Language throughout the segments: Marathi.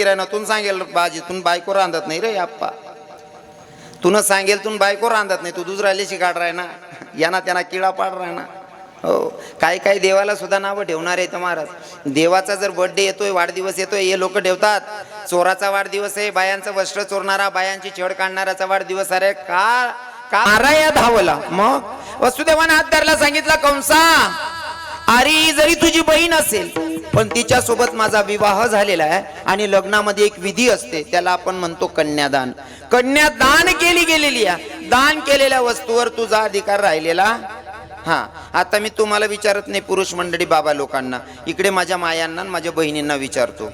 किराणातून सांगेल बाजीतून बायको रांधत नाही रे आप्पा. तुनं सांगेल तून बायको रांधत नाही तू दुसरा लेशी काढ राय ना यांना त्यांना किडा पाड राय ना हो काही काही देवाला सुद्धा नावं ठेवणार आहे महाराज. देवाचा जर बर्थडे येतोय वाढदिवस येतोय हे लोक ठेवतात. चोराचा वाढदिवस आहे बायांचं वस्त्र चोरणारा बायांची छेड काढणाराचा वाढदिवस. अरे का का या धावला. मग? वसुदेवाने हात धरला सांगितला कंसा अरे जरी तुझी बहीण असेल पण तिच्या सोबत माझा विवाह झालेला आहे आणि लग्नामध्ये एक विधी असते त्याला आपण म्हणतो कन्यादान. कन्यादान केली गेलेली आहे. दान केलेल्या वस्तूवर तुझा अधिकार राहिलेला? हा. आता मी तुम्हाला विचारत नाही पुरुष मंडळी बाबा लोकांना. इकडे माझ्या मायांना माझ्या बहिणींना विचारतो.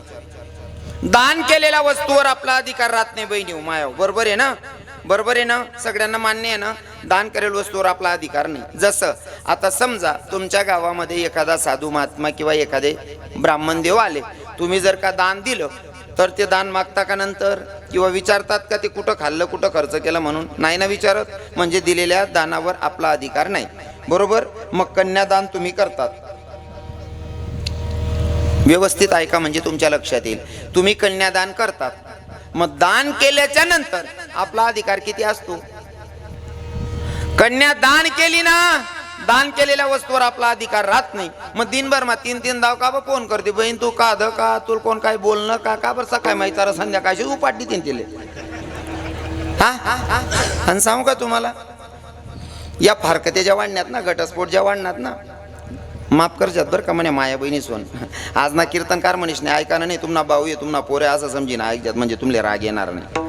दान केलेल्या वस्तूवर आपला अधिकार राहत नाही बहिणी माया बरोबर आहे ना? बरोबर आहे ना? सगळ्यांना मान्य आहे ना? दान करेल वस्तूवर आपला अधिकार नाही. जसं आता समजा तुमच्या गावामध्ये एखादा साधू महात्मा किंवा एखादे ब्राह्मण देव आले. तुम्ही जर का दान दिलं तर ते दान मागता का नंतर? किंवा विचारतात का ते कुठं खाल्लं कुठं खर्च केलं म्हणून? नाही ना विचारत? म्हणजे दिलेल्या दानावर आपला अधिकार नाही. बरोबर? मग कन्यादान तुम्ही करतात. व्यवस्थित ऐका म्हणजे तुमच्या लक्षात येईल. तुम्ही कन्यादान करतात. मग दान केल्याच्यानंतर आपला अधिकार किती असतो? कन्या दान केली ना दान केलेल्या वस्तूवर आपला अधिकार राहत नाही. मग दिनभर मग तीन तीन दाव का फोन करते? बहीण तू का ध का? तुला कोण काय बोलणं का? का बरं सकाळी माहिती तर संध्याकाळशी उपाट देतीन तिले. हा? हा हा आणि सांगू का तुम्हाला? या फारकतेच्या वाढण्यात ना घटस्फोट ज्या वाढण्यात ना माफ करशात बरं का म्हणे माया बहिणी सोन आज ना कीर्तनकार म्हणीस नाही ऐका नाही तुम्हाला भाऊ आहे तुम्हाला पोरे असं समजी ना ऐकतात म्हणजे तुमले राग येणार नाही.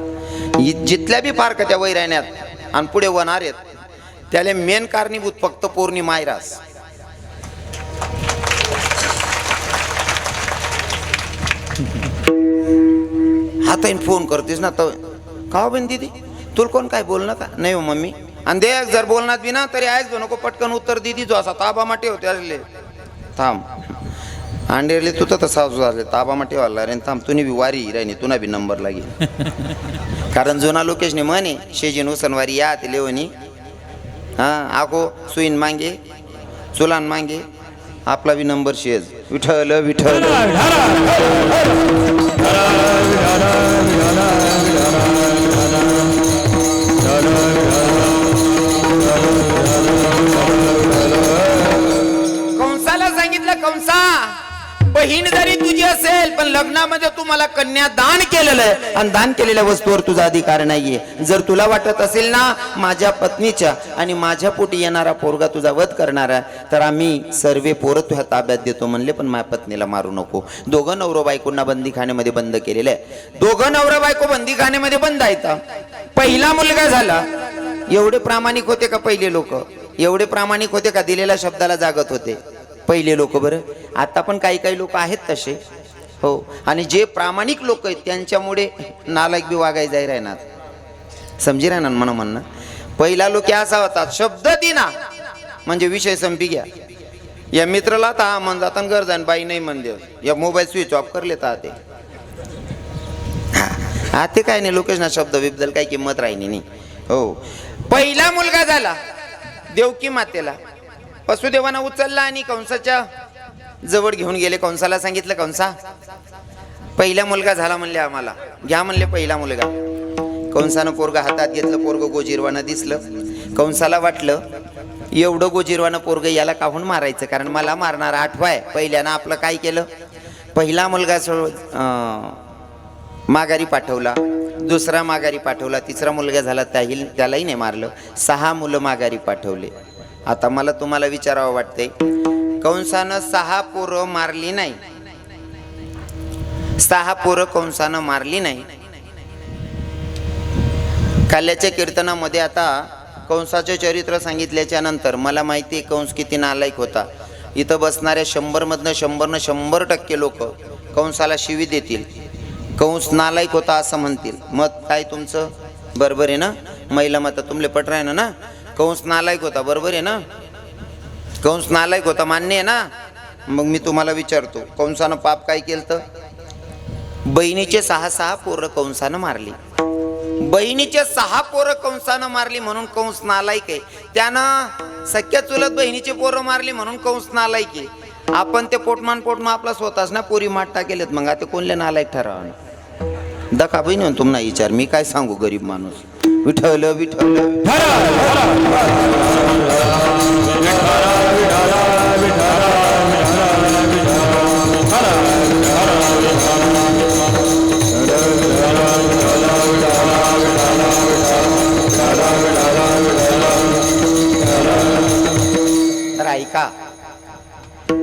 जितल्या जिथल्या बी फारकत्या वैराण्यात आणि पुढे वनार आहेत त्याला मेन कारणीभूत फक्त पौर्णी मायरास आता फोन करतेस ना तर का हो बन दिदी? तुला कोण काय बोलणं का? नाही हो मम्मी. आणि दे जर बोलणार बी ना तरी आहेच नको पटकन उत्तर दिदी जो असा ताबा माटे होते असले थांब. अंडेरले तू तर सासू झाले ताबा माटे वाला रे थांब तुनी बी वारी राहिनी तुना बी नंबर लागेल. कारण जुना लोकेशने म्हणे शेजीन उसनवारी या ते लेवनी. हा आको सुईन मांगे चुलान मांगे आपला बी नंबर शेज. विठ्ठल विठ्ठल. बहीण जरी तुझी असेल पण लग्नामध्ये तू मला कन्या दान केलेलं आहे. आणि दान केलेल्या वस्तूवर तुझा अधिकार नाहीये. जर तुला वाटत असेल ना माझ्या पत्नीच्या आणि माझ्या पोटी येणारा पोरगा तुझा वध करणारा तर आम्ही सर्वे पोरं तुझ्या ताब्यात देतो म्हणले पण माझ्या पत्नीला मारू नको. दोघं नवरो बायकोंना बंदीखान्यामध्ये बंद केलेलं आहे. दोघं नवरा बायको बंदीखान्यामध्ये बंद आहेत पहिला मुलगा झाला. एवढे प्रामाणिक होते का पहिले लोक? एवढे प्रामाणिक होते का दिलेल्या शब्दाला जागत होते? पहिले लोक बरं. आता पण काही काही लोक आहेत तसे. हो. आणि जे प्रामाणिक लोक आहेत त्यांच्यामुळे नालायक बी वागाय जाई राहणार. समजी राहणार म्हणा म्हणणं? पहिला लोक असा होता शब्द दिना. म्हणजे विषय संपी घ्या. या मित्राला तर हा मन जाताना गरज आणि बाई नाही म्हण देव या मोबाईल स्विच ऑफ करले तर ते. हा. ते काय नाही लोकेशना शब्द बिबदल काही किंमत राहिली नाही. हो. पहिला मुलगा झाला देवकी मातेला. वसुदेवानं उचलला आणि कंसाच्या जवळ घेऊन गेले. कंसाला सांगितलं कंसा पहिला मुलगा झाला म्हणले आम्हाला. घ्या म्हणले पहिला मुलगा. कंसानं पोरग हातात घेतलं पोरग गोजीरवानं दिसलं. कंसाला वाटलं एवढं गोजीरवानं पोरग याला काहून मारायचं? कारण मला मारणार आठवाय पहिल्यानं आपलं काय केलं? पहिला मुलगा माघारी पाठवला दुसरा माघारी पाठवला तिसरा मुलगा झाला त्याही त्यालाही नाही मारलं. सहा मुलं माघारी पाठवले. आता मला तुम्हाला विचारावं वाटते कंसानं सहा पोरं मारली नाही. सहा पोरं कंसानं मारली नाही. काल्याच्या कीर्तनामध्ये आता कंसाचे चरित्र सांगितल्याच्या नंतर मला माहिती आहे कंस किती नालायक होता. इथं बसणाऱ्या शंभरमधनं शंभरनं शंभर टक्के लोक कंसाला शिवी देतील. कंस नालायक होता असं म्हणतील. मत काय तुमचं? बरोबर आहे ना? महिला मत तुमले पटराय ना ना? कंस नालायक होता बरोबर आहे ना? कंस नालायक होता मान्य आहे ना? मग मी तुम्हाला विचारतो कंसानं पाप काय केलं तर बहिणीचे सहा सहा पोरं कंसानं मारली. बहिणीचे सहा पोरं कंसानं मारली म्हणून कंस नालायक आहे. त्यानं सख्या चुलत बहिणीचे पोरं मारली म्हणून कंस नालायक आहे. आपण ते पोटमान पोटमा आपला स्वतःच ना पोरी माठ टाकेलेत मग आता कोणले नालायक ठरावं दका बहिणी तुम्हाला विचार. मी काय सांगू गरीब माणूस? विठवलं विठवलं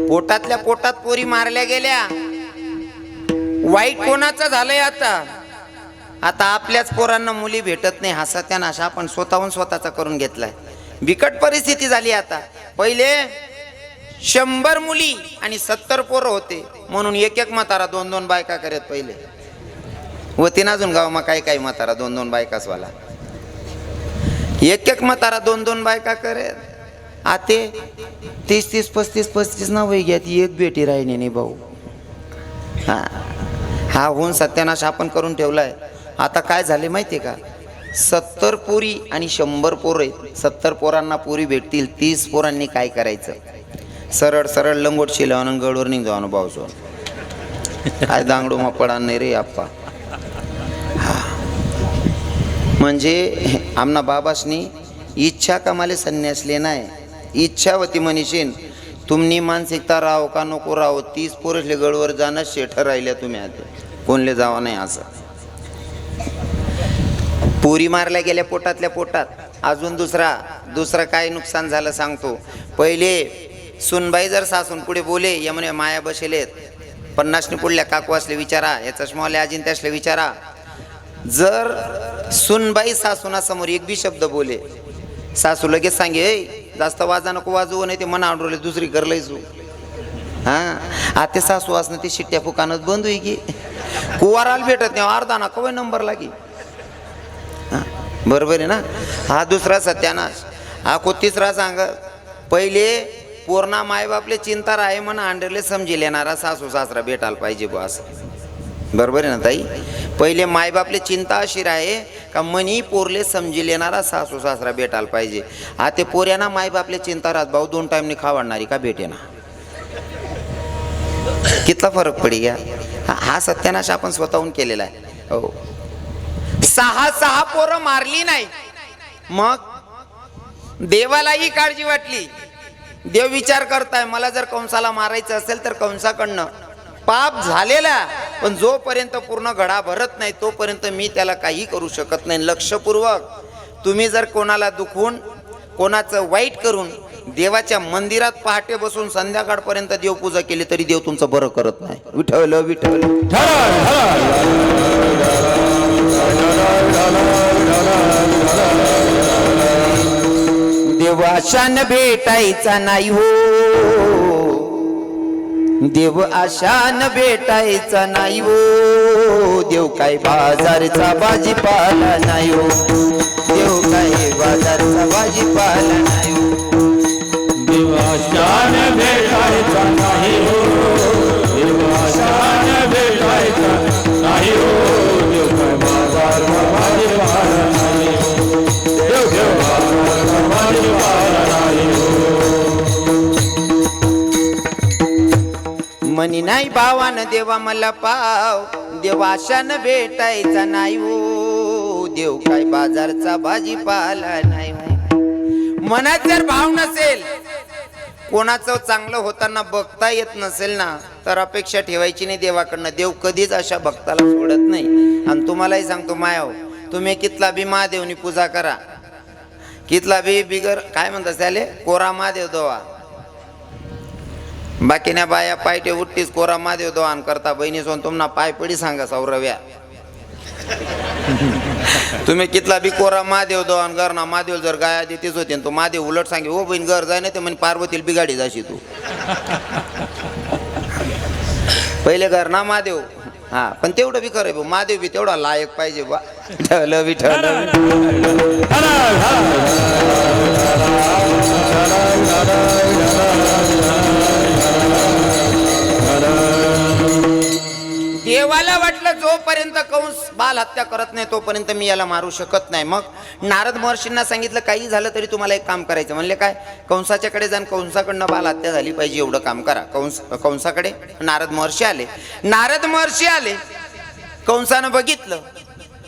पोटातल्या पोटात पोरी मारल्या गेल्या. वाईट कोणाचं झालंय आता? आता आपल्याच पोरांना मुली भेटत नाही हा अशा आपण स्वतःहून स्वतःचा करून घेतलाय. बिकट परिस्थिती झाली आता. पहिले शंभर मुली आणि सत्तर पोरं होते म्हणून एक एक म्हातारा दोन दोन बायका करत पहिले. होते ना अजून गावमा काही काय काय म्हातारा दोन दोन बायकाच वाला एक एक म्हातारा दोन दोन बायका करत आते तीस तीस पस्तीस पस्तीस ना वय घ्या ती एक बेटी राहिली नाही भाऊ. हा. हा होऊन सत्यानाश आपण करून ठेवलाय. आता काय झाले माहिती आहे का? सत्तर पोरी आणि शंभर पोरं आहेत. सत्तर पोरांना पोरी भेटतील तीस पोरांनी काय करायचं? सरळ सरळ लंगोट शिलावून गडवर निघावं भाऊ काय दांगडू मग पडा नाही रे आप्पा. म्हणजे आमना बाबासनी इच्छा कामाले मला संन्यासले नाही इच्छावती मनीषीन तुमनी मानसिकता राहो का नको राहो तीस पोरसले गडवर जाणं शेठ राहिल्या तुम्ही आता. कोणले जावा नाही असं. पुरी मारल्या गेल्या पोटातल्या पोटात. अजून दुसरा दुसरं काय नुकसान झालं सांगतो. पहिले सुनबाई जर सासून पुढे बोले या म्हणे माया बसेलेत. पन्नासने पुढल्या काकू असले विचारा या चष्मावाले अजिंत्यासले विचारा. जर सुनबाई सासूनासमोर एक बी शब्द बोले सासू लगेच सांगे जास्त वाजा नको वाजवू नाही ते मना आवडले दुसरी करलंय हां? हा आता सासू असणं ते शिट्ट्या फुकानच बंद होई की कुवाराला भेटत नाही अर्धा ना कवय नंबर लागी. बरोबर आहे ना? हा दुसरा सत्यानाश. हा को तिसरा सांग पहिले पूर्ण मायबापले चिंता राहे म्हणा अंडरले समजी येणारा सासू सासरा भेटायला पाहिजे बुवा असं. बरोबर आहे ना ताई? पहिले मायबापले चिंता अशी राहे का मनी पोरले समजी येणारा सासू सासरा भेटायला पाहिजे. हा ते पोऱ्यांना मायबापले चिंता राहत भाऊ दोन टाईमने खावाडणारी का भेटे ना कितला फरक पडी गया हा- हा सत्यानाश आपण स्वतःहून केलेला आहे. हो. सहा सहा पोरं मारली नाही. मग? देवालाही काळजी वाटली. देव विचार करताय मला जर कंसाला मारायचं असेल तर कंसाकडनं. पाप झालेला पण जोपर्यंत पूर्ण घडा भरत नाही तोपर्यंत मी त्याला काही करू शकत नाही. लक्षपूर्वक. तुम्ही जर कोणाला दुखवून कोणाचं वाईट करून देवाच्या मंदिरात पहाटे बसून संध्याकाळपर्यंत देवपूजा केली तरी देव तुमचं बरं करत नाही. विठवल विठवल देवाशान भेटायचा नाही हो. देव आशान भेटायचा नाही हो. देव काय बाजारचा भाजीपाला नाही हो. देव काय बाजारचा भाजीपाला नाही हो. नाही हो देवाशान भेटायचा नाही हो देव काय बाजार भाजीपाला नाही हो देव देव माझे भाजीपाला नाही हो मनी नाही भावान देवा मला पाव देवाशान भेटायचा नाही हो. देव काय बाजारचा भाजीपाला नाही हो. मनात जर भाव नसेल कोणाचं चांगलं होताना बघता येत नसेल ना तर अपेक्षा ठेवायची नाही देवाकडनं. देव कधीच अशा भक्ताला सोडत नाही. आणि तुम्हालाही सांगतो मायाव तुम्ही कितला बी महादेवनी पूजा करा. कितला बी बिगर काय म्हणतात त्याले? कोरा महादेव दोवा. बाकीन्या बाया पायटे उठतीस कोरा महादेव दोवान करता. बहिणी सोन तुम्हाला पाय पडी सांगा सौरव्या तुम्ही कितला बी कोरा महादेव दोन घर ना महादेव जर गाया देतेच होते न तो महादेव उलट सांगे हो बहीण घर जाय ना ते म्हणे पार्वतीला बिघाडी जाशी तू. पहिले घर ना महादेव. हा पण तेवढं बी खरं भाऊ. महादेव बी तेवढा लायक पाहिजे बा. ठेवलं बी ठेवलं देवाला वाटलं जोपर्यंत कंस बाल हत्या करत नाही तोपर्यंत मी याला मारू शकत नाही. मग नारद महर्षींना सांगितलं काही झालं तरी तुम्हाला एक काम करायचं. म्हणले काय? कंसाच्याकडे जाऊन कंसाकडनं बाल हत्या झाली पाहिजे एवढं काम करा. कंस कंसाकडे नारद महर्षी आले. नारद महर्षी आले. कंसानं बघितलं.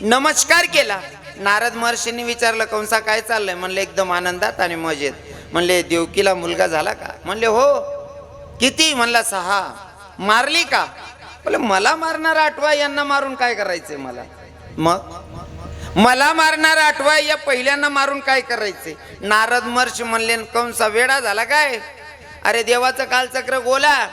नमस्कार केला. नारद महर्षींनी विचारलं कंसा काय चाललंय? म्हणले एकदम आनंदात आणि मजेत. म्हणले देवकीला मुलगा झाला का? म्हणले हो. किती? म्हणला सहा. मारली का? बोले मला मारणार आठवा यांना मारून काय करायचंय मला? मग? मला मारणार आठवा या पहिल्यांदा मारून काय करायचे नारद महर्षी म्हणले कंसा वेडा झाला काय? अरे देवाचं कालचक्र गोला.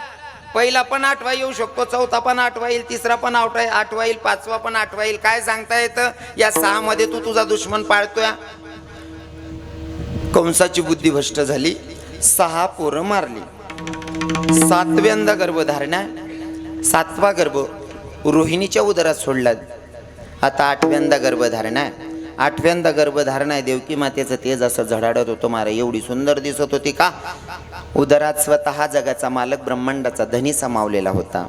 पहिला पण आठवा येऊ शकतो चौथा पण आठवा येईल तिसरा पण आठवा आठवा येईल पाचवा पण आठवा येईल. काय सांगता येतं? या सहा मध्ये तू तुझा दुश्मन पाळतोय. कंसाची बुद्धी भ्रष्ट झाली. सहा पोरं मारली. सातव्यांदा गर्भधारणा. सातवा गर्भ रोहिणीच्या उदरात सोडला. आता आठव्यांदा गर्भधारणा आहे. आठव्यांदा गर्भधारणा आहे. देवकी मातेचं तेज असं झडाडत होतं. मारा एवढी सुंदर दिसत होती का? उदरात स्वतः जगाचा मालक ब्रह्मांडाचा धनी समावलेला होता.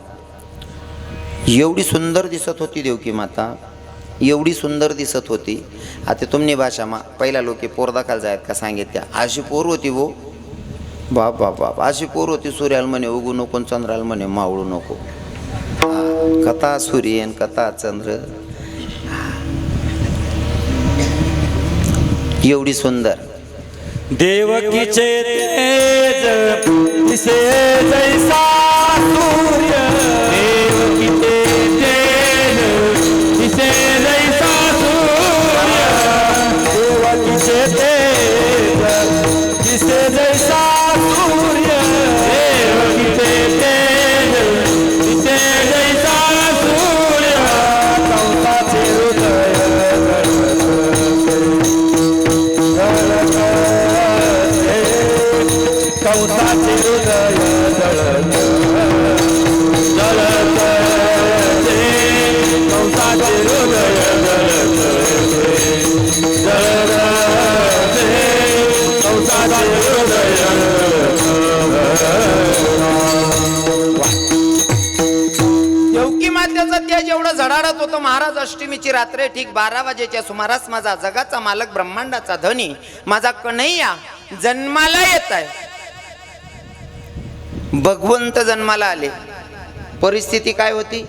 एवढी सुंदर दिसत होती देवकी माता. एवढी सुंदर दिसत होती. आता तुमनी भाषा मा पहिला लोके पोरदाखाल जायत का सांगितल्या? अशी पोर होती वो. बाप बाप बाप. अशी पोर होती सूर्याल म्हणे उगू नको चंद्राल म्हणे मावळू नको. कथा सूर्यन कथा चंद्र. एवढी सुंदर. देवकीचे तेज दिसे जैसा सूर्य. तेज होतो. महाराज अष्टमीची रात्र ठीक बारा वाजेच्या सुमारास माझा जगाचा मालक ब्रह्मांडाचा धनी माझा कन्हैया जन्माला येत आहे. भगवंत जन्माला आले. परिस्थिती काय होती?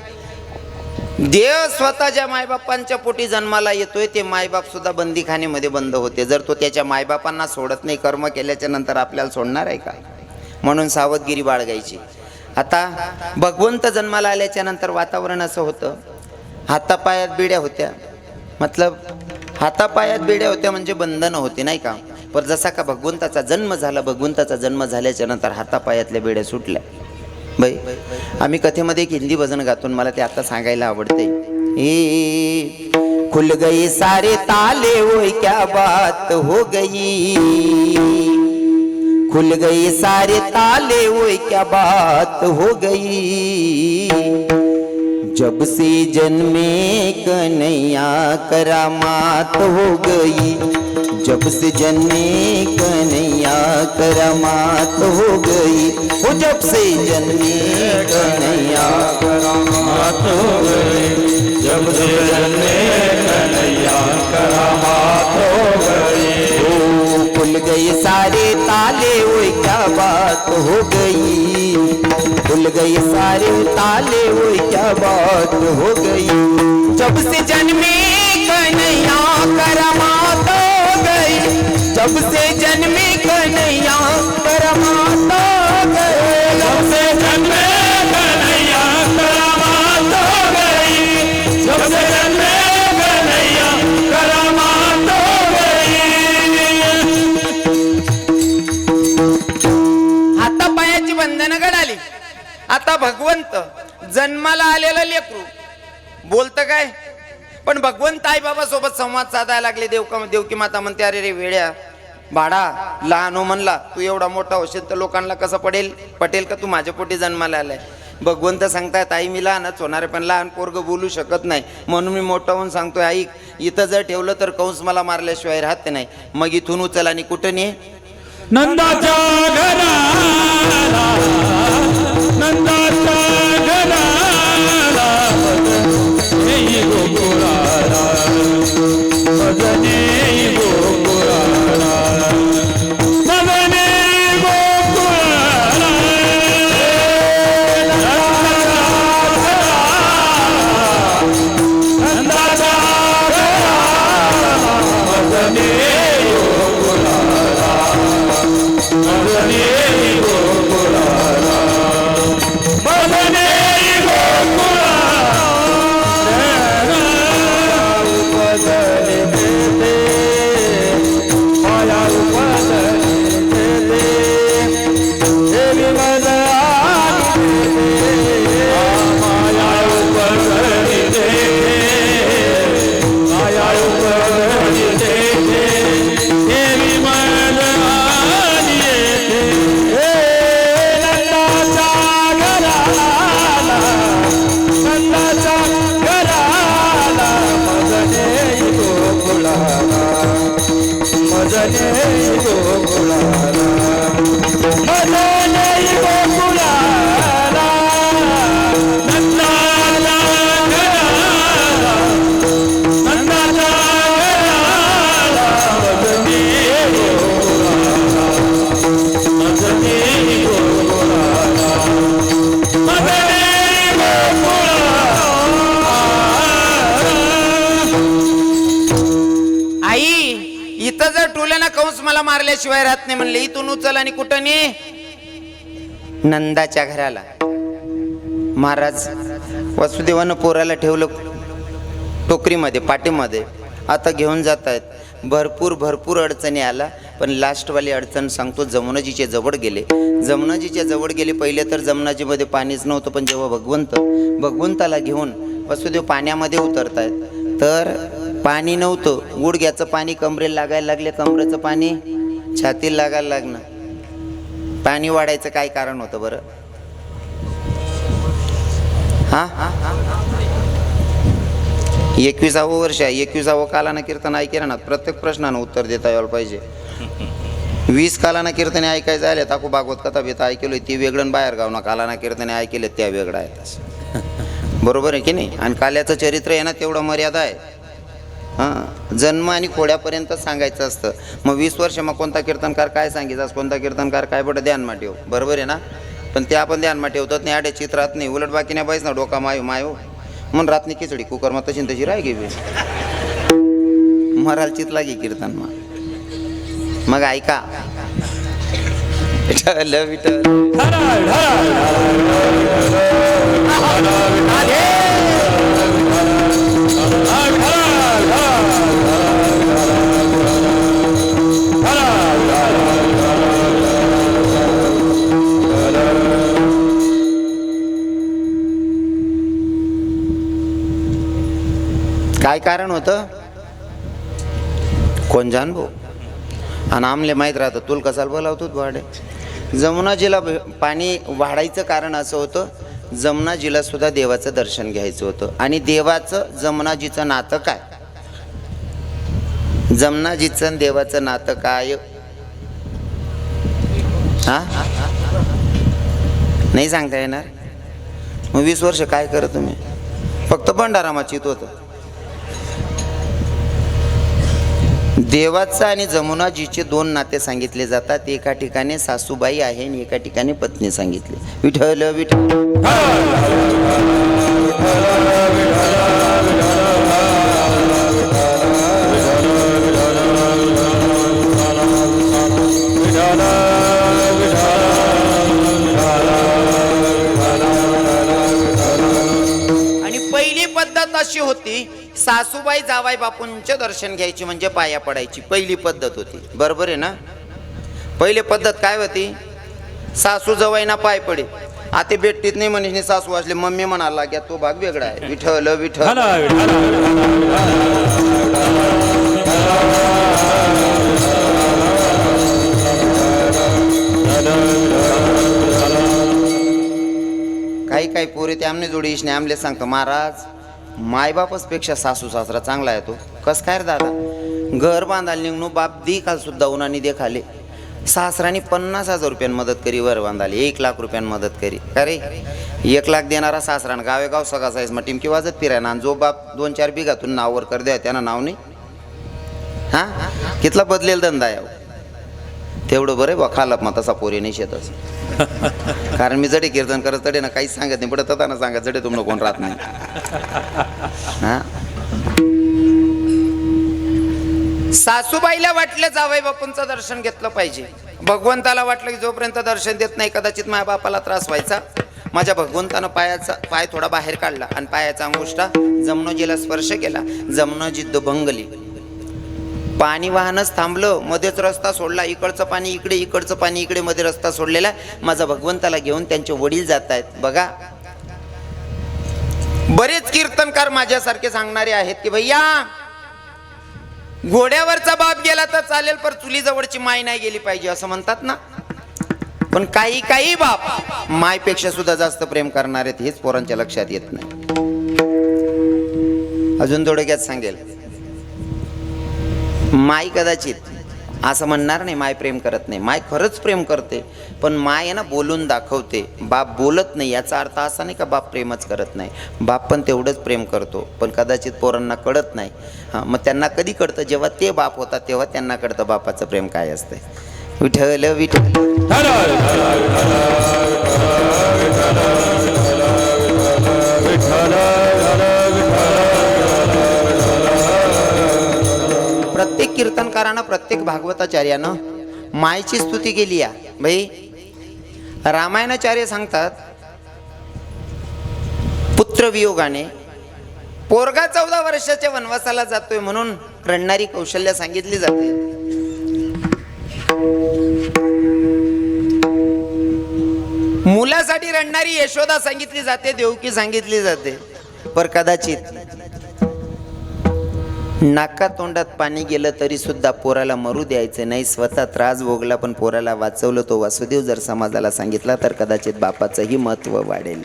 देव स्वतःच्या मायबापांच्या पोटी जन्माला येतोय. ते मायबाप सुद्धा बंदीखानेमध्ये बंद होते. जर तो त्याच्या मायबापांना सोडत नाही कर्म केल्याच्यानंतर आपल्याला सोडणार आहे का? म्हणून सावधगिरी बाळगायची. आता भगवंत जन्माला आल्याच्यानंतर वातावरण असं होतं. हातापायात बिड्या होत्या. मतलब हातापायात बिड्या होत्या म्हणजे बंधनं होती नाही का? पण जसा का भगवंताचा जन्म झाला भगवंताचा जन्म झाल्याच्यानंतर हातापायातल्या बिड्या सुटल्या. बाई आम्ही कथेमध्ये एक हिंदी भजन गातून मला ते आता सांगायला आवडते ए खुल गई सारे ताले होय क्या बात हो गई. खुल गई सारे ताले होय क्या बात हो गई. जब से जन्मे कन्हैया करामात हो गई, जब से जन्मे कन्हैया करामात हो गई, वो जब से जन्मे कन्हैया करामात हो गई, जब से जन्मे कन्हैया करामात हो गई। ओ खुल गए सारे ताले, ओए क्या बात हो गई। खुल गई। सारे ताले वो क्या बात हो गई? जब से जन्मे कन्हैया करामात हो गई। जब से जन्मे कन्हैया करामात हो गई। जब से भगवंत जन्माला आलेलं लेकरू. बोलतं काय? पण भगवंत आई बाबा सोबत संवाद साधायला लागले. देवका देवकी माता म्हणते अरे रे वेड्या भाडा लहान हो म्हणला तू एवढा मोठा होशील तर लोकांना कसं पडेल? पटेल का तू माझ्या पोटी जन्माला आलाय? भगवंत सांगतायत आई मी लहानच होणार आहे पण लहान पोरग बोलू शकत नाही. म्हणून मी मोठा होऊन सांगतोय आई इथं जर ठेवलं तर कंस मला मारल्याशिवाय राहत नाही. मग इथून उचल आणि कुठं ने नंदाच्या घरा नंदाच्या इथं कंस मला मारल्याशिवाय राहत नाही म्हणले. इथून उचल आणि कुठं ने? नंदाच्या घराला. महाराज वसुदेवानं पोराला ठेवलं टोकरीमध्ये पाठीमध्ये. आता घेऊन जात आहेत भरपूर भरपूर अडचणी आला पण लास्टवाली अडचण सांगतो जमुनाजीच्या जवळ गेले. जमुनाजीच्या जवळ गेले पहिले तर जमुनाजीमध्ये पाणीच नव्हतं पण जेव्हा भगवंत भगवंताला घेऊन वसुदेव पाण्यामध्ये उतरतायत तर पाणी नव्हतं. गुडघ्याचं पाणी कमरेला लागायला लागले. कमरेचं पाणी छातीला लागायला लागणं. पाणी वाढायचं काय कारण होतं बरं? हा? एकविसावं वर्ष आहे. एकविसावं कालानं कीर्तन ऐकलं ना. प्रत्येक प्रश्नानं उत्तर देता यायला पाहिजे. वीस कालानं कीर्तने ऐकायचं आले ताकू भागवत कथा बेता ऐकलोय ती वेगळं आणि बाहेर गावना कालानं कीर्तने ऐकले त्या वेगळं आहेत. बरोबर आहे की नाही? आणि काल्याचं चरित्र आहे ना तेवढं मर्यादा आहे. हां. जन्म आणि खोड्यापर्यंत सांगायचं असतं. मग वीस वर्ष मग कोणता कीर्तनकार काय सांगितलं? कोणता कीर्तनकार काय? बरं ध्यानमा ठेव बरोबर आहे ना? पण ते आपण ध्यानमा ठेवतात नाही आडे चित्रात नाही. उलट बाकी नाही पाहिजे ना डोका मायो मायो. म्हणून रातनी खिचडी कुकर मग तशी न तशी राय गेली मराल चितला गे कीर्तन मग. मग ऐका. विठ्ठल विठ्ठल. तर कोण जाण भाऊ आणि आमले माहीत राहतं तुल कसाला बोलावतो भाडे? जमुनाजीला पाणी वाढायचं कारण असं होतं जमुनाजीला सुद्धा देवाचं दर्शन घ्यायचं होतं. आणि देवाचं जमुनाजीचं नातं काय? जमुनाजीचं आणि देवाचं नातं काय? हा? नाही सांगता येणार? मग वीस वर्ष काय करत तुम्ही? फक्त भंडारामाचित होतं. देवाचं आणि जमुनाजीचे दोन नाते सांगितले जातात. एका ठिकाणी सासूबाई आहे आणि एका ठिकाणी पत्नी सांगितली. विठल विठल आणि पहिली पद्धत अशी होती सासूबाई जावाई बापूंचे दर्शन घ्यायची म्हणजे पाया पडायची. पहिली पद्धत होती. बरोबर आहे ना? पहिली पद्धत काय होती? सासू जवाईना पाय पडे. आता भेटतीत नाही म्हणीस सासू असले मम्मी म्हणाला लाग्या तो भाग वेगळा आहे. विठ्ठल विठ्ठल. काही काही पोरे ते आमने जोडी इसने आमले सांगतो महाराज मायबापसपेक्षा सासू सासरा चांगला आहे तो. कस काय रे दादा? घर बांधायला निघणू बाप दी काल सुद्धा उन्हाने देखाले. सासराने पन्नास हजार रुपयां मदत करी वर बांधाले एक लाख रुपयां मदत करी. अरे एक लाख देणारा सासरान गावेगाव सगळा साईज मग टिमकी वाजत फिरायना आणि जो बाप दोन चार बिघातून नाववर कर द्या त्यानं नाव नाही. हा? कितला बदलेल धंदा आहे तेवढं बरं बा खालप मग तसा पोरी नाही शेतच. कारण मी जडे कीर्तन करत तडे ना काहीच सांगत नाही पडत ना सांगत जडे तुम्हाला कोण राहत नाही. हा? सासूबाईला वाटलं जावई बापूंचं दर्शन घेतलं पाहिजे. भगवंताला वाटलं की जोपर्यंत दर्शन देत नाही कदाचित माझ्या बापाला त्रास व्हायचा. माझ्या भगवंतानं पायाचा पाय थोडा बाहेर काढला आणि पायाचा अंगुष्ठा जमनोजीला स्पर्श केला. जमनोजी दुभंगली पाणी वाहनच थांबलं मध्येच रस्ता सोडला इकडचं पाणी इकडे इकडचं पाणी इकडे मध्ये रस्ता सोडलेला माझा भगवंताला घेऊन त्यांचे वडील जात आहेत बघा. बरेच कीर्तनकार माझ्यासारखे सांगणारे आहेत की भैया घोड्यावरचा बाप गेला तर चालेल पण चुलीजवळची माय नाही गेली पाहिजे असं म्हणतात ना? पण काही काही बाप मायपेक्षा सुद्धा जास्त प्रेम करणार आहेत हेच पोरांच्या लक्षात येत नाही. अजून थोडक्यात सांगेल. माय कदाचित असं म्हणणार नाही माय प्रेम करत नाही. माय खरंच प्रेम करते पण माय आहे ना बोलून दाखवते. बाप बोलत नाही याचा अर्थ असा नाही का बाप प्रेमच करत नाही. बाप पण तेवढंच प्रेम करतो पण कदाचित पोरांना कळत नाही. हां मग त्यांना कधी कळतं? जेव्हा ते बाप होतात तेव्हा त्यांना कळतं बापाचं प्रेम काय असतं. विठल विठल प्रत्येक कीर्तनकारानं प्रत्येक भागवताचार्यानं मायची स्तुती केली या. भाई रामायणाचार्य सांगतात पुत्रवियोगाने पोरगा चौदा वर्षाच्या वनवासाला जातोय म्हणून रडणारी कौशल्य सांगितली जाते. मुलासाठी रडणारी यशोदा सांगितली जाते देवकी सांगितली जाते. पर कदाचित नाका तोंडात पाणी गेलं तरी सुद्धा पोराला मरू द्यायचं नाही. स्वतः त्रास भोगला पण पोराला वाचवलं तो वासुदेव जर समाजाला सांगितला तर कदाचित बापाचंही महत्त्व वाढेल.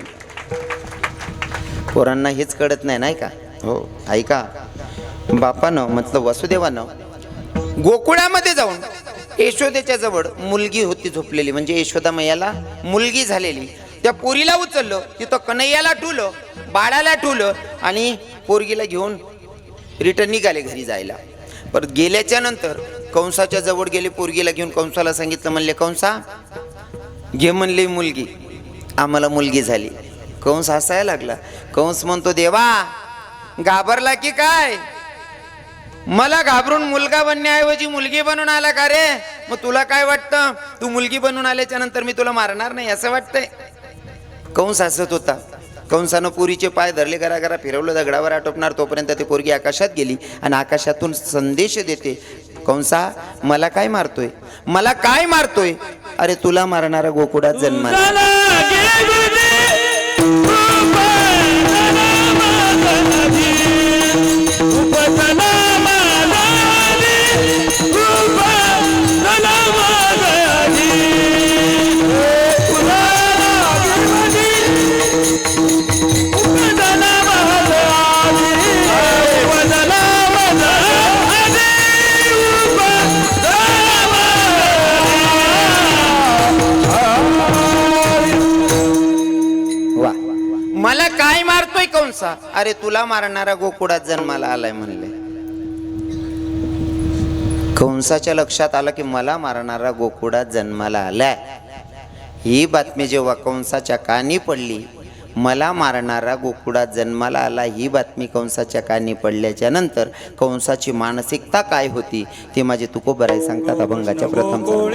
पोरांना हेच कळत नाही नाही का? हो. ऐका. बापानं म्हटलं वसुदेवानं गोकुळामध्ये जाऊन यशोदेच्या जवळ मुलगी होती झोपलेली. म्हणजे यशोदा मैयाला मुलगी झालेली. त्या पोरीला उचललं तिथं कन्हैयाला ठुलं बाळाला ठुलं आणि पोरगीला घेऊन रिटर्न निघाले घरी जायला. परत गेल्याच्यानंतर कंसाच्या जवळ गेले पोरगीला घेऊन कंसाला सांगितलं म्हणले कंसा घे म्हणली मुलगी. आम्हाला मुलगी झाली. कंस हसायला लागला. कंस म्हणतो देवा घाबरला की काय? मला घाबरून मुलगा बनण्याऐवजी मुलगी बनून आला का रे? मग तुला काय वाटतं? तू मुलगी बनून आल्याच्यानंतर मी तुला मारणार नाही असं वाटतंय. कंस हसत होता. कंसानं पुरीचे पाय धरले करा करा फिरवलं दगडावर आटोपणार तोपर्यंत ती पोरगी आकाशात गेली आणि आकाशातून संदेश देते कंसा मला काय मारतोय? मला काय मारतोय? अरे तुला मारणारा गोकुळात जन्माला मारतोय अरे तुला मारणारा गोकुळात जन्माला आलाय म्हणले. कंसाच्या लक्षात आलं की मला मारणारा गोकुळात जन्माला आलाय. ही बातमी जेव्हा कंसाच्या कानी पडली मला मारणारा गोकुळात जन्माला आला ही बातमी कंसाच्या कानी पडल्याच्या नंतर कंसाची मानसिकता काय होती ते माझे तुकोबराय सांगतात अभंगाच्या प्रथम जन्माला